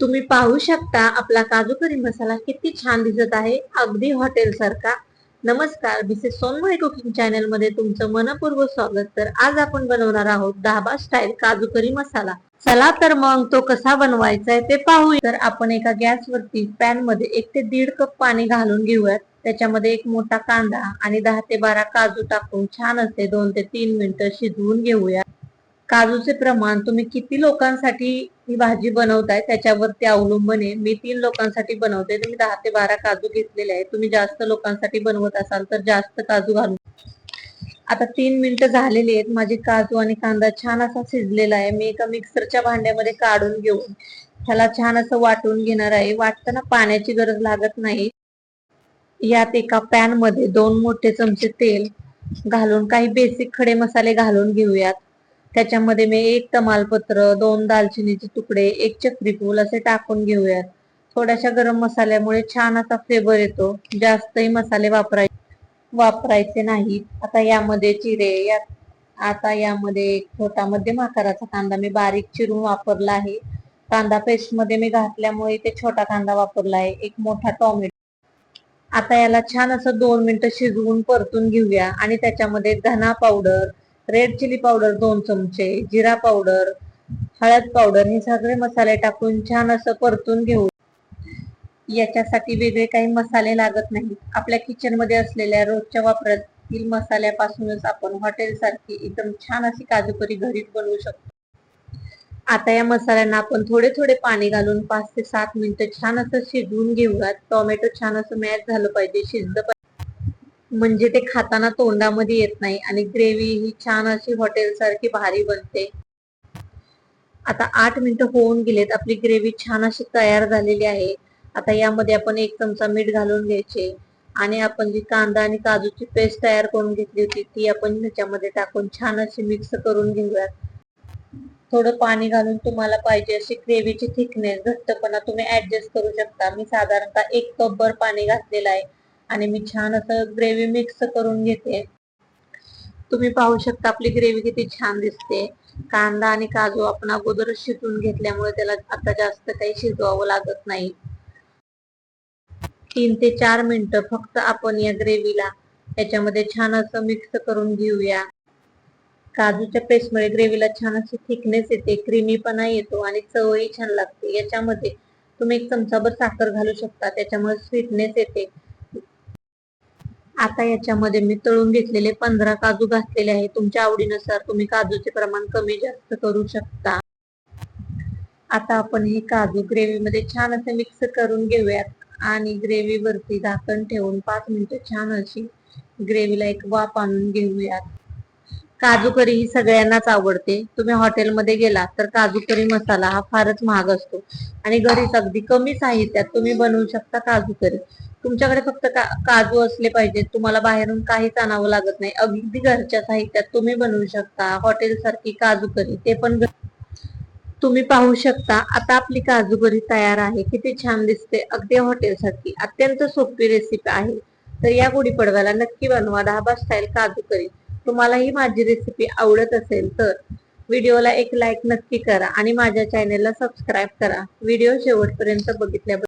तुम्ही पाहू शकता आपला काजू करी मसाला किती छान दिसत आहे अगदी हॉटेल सारखा. नमस्कार मिसेस सोनमय कुकिंग चॅनलमध्ये तुमचं मनपूर्वक स्वागत. तर आज आपण बनवणार आहोत धाबा स्टाईल काजू करी मसाला. चला तर मग तो कसा बनवायचा आहे ते पाहूया. तर आपण एका गॅस वरती पॅनमध्ये एक ते दीड कप पाणी घालून घेऊयात. त्याच्यामध्ये एक मोठा कांदा आणि दहा ते बारा काजू टाकून छान असे दोन ते तीन मिनिटं शिजवून घेऊया काजूचे प्रमाण तुम्ही किती लोकांसाठी ही भाजी बनवताय त्याच्यावरती अवलंबून आहे. मी तीन लोकांसाठी बनवते. तुम्ही दहा ते बारा काजू घेतलेले आहे तुम्ही जास्त लोकांसाठी बनवत असाल तर जास्त काजू घालून. आता तीन मिनिटं झालेली आहेत. माझे काजू आणि कांदा छान असा शिजलेला आहे. मी एका मिक्सरच्या भांड्यामध्ये काढून घेऊन ह्याला छान असं वाटून घेणार आहे. वाटताना पाण्याची गरज लागत नाही. यात एका पॅनमध्ये दोन मोठे चमचे तेल घालून काही बेसिक खडे मसाले घालून घेऊयात. त्याच्यामध्ये मी एक तमालपत्र दोन दालचिनीचे तुकडे एक चक्रीफूल असे टाकून घेऊयात. थोड्याशा गरम मसाल्यामुळे छान असा फ्लेवर येतो. जास्तही मसाले वापराय वापरायचे नाहीत. आता यामध्ये चिरे या आता यामध्ये एक छोटा मध्यम आकाराचा कांदा मी बारीक चिरून वापरला आहे. कांदा पेस्टमध्ये मी घातल्यामुळे ते छोटा कांदा वापरला आहे. एक मोठा टॉमॅटो. आता याला छान असं दोन मिनिटं शिजवून परतून घेऊया आणि त्याच्यामध्ये धना पावडर रेड चिली पावडर दोन चमचे जिरा पावडर हळद पावडर हे सगळे मसाले टाकून छान असं परतून घेऊ. याच्यासाठी वेगळे काही मसाले लागत नाहीत. आपल्या किचनमध्ये असलेल्या रोजच्या वापरातील मसाल्यापासूनच आपण हॉटेल सारखी एकदम छान अशी काजू करी घरीच बनवू शकतो. आता या मसाल्यांना आपण थोडे थोडे पाणी घालून पाच ते सात मिनिटं छान असं शिजवून घेऊयात. टोमॅटो छान असं मॅच झालं पाहिजे शिजलं पाहिजे. म्हणजे ते खाताना तोंडामध्ये येत नाही आणि ग्रेव्ही ही छान अशी हॉटेल सारखी भारी बनते. आता आठ मिनिटं होऊन गेलेत आपली ग्रेव्ही छान अशी तयार झालेली आहे. आता यामध्ये आपण एक चमचा मीठ घालून घ्यायचे आणि आपण जी कांदा आणि काजूची पेस्ट तयार करून घेतली होती ती आपण ह्याच्यामध्ये टाकून छान अशी मिक्स करून घेऊयात. थोडं पाणी घालून तुम्हाला पाहिजे अशी ग्रेव्हीची थिकनेस घट्टपणा तुम्ही ऍडजस्ट करू शकता. मी साधारणतः एक कप भर पाणी घातलेलं आहे. आणि मी छान असं ग्रेव्ही मिक्स करून घेते. तुम्ही पाहू शकता आपली ग्रेव्ही किती छान दिसते. कांदा आणि काजू आपण अगोदर शिजवून घेतल्यामुळे त्याला आता जास्त काही शिजवावं लागत नाही. तीन ते चार मिनिटं फक्त आपण या ग्रेव्हीला याच्यामध्ये छान असं मिक्स करून घेऊया. काजूच्या पेस्टमुळे ग्रेव्हीला छान अशी थिकनेस येते क्रीमीपणा येतो आणि चवही छान लागते. याच्यामध्ये तुम्ही एक चमचाभर साखर घालू शकता त्याच्यामुळे स्वीटनेस येते. आता याच्यामध्ये मी तळून घेतलेले पंधरा काजू घातलेले आहे तुमच्या आवडीनुसार तुम्ही काजूचे प्रमाण कमी जास्त करू शकता. आता आपण हे काजू ग्रेव्हीमध्ये छान असे मिक्स करून घेऊयात. आणि ग्रेव्ही वरती झाकण ठेवून पाच मिनिटं छान अशी ग्रेव्हीला एक वाफ आणून घेऊयात. काजू करी ही सगळ्यांनाच आवडते. तुम्ही हॉटेलमध्ये गेला तर काजू करी मसाला हा फारच महाग असतो. आणि घरीच अगदी कमी साहित्यात तुम्ही बनवू शकता काजू करी. तुमच्याकडे फक्त का, काजू असले पाहिजेत. तुम्हाला बाहेरून काहीच आणावं लागत नाही. अगदी घरच्या साहित्यात तुम्ही बनवू शकता हॉटेल सारखी काजू करी. ते पण तुम्ही पाहू शकता. आता आपली काजू करी तयार आहे. किती छान दिसते. अगदी हॉटेल सारखी अत्यंत सोपी रेसिपी आहे. तर या गुढीपाडव्याला नक्की बनवा. धाबा स्टाईल काजू करी. तुम्हाला ही माझी रेसिपी आवडत असेल तर व्हिडिओला एक लाईक नक्की करा आणि माझ्या चॅनेलला सबस्क्राईब करा. व्हिडिओ शेवटपर्यंत बघितल्याबद्दल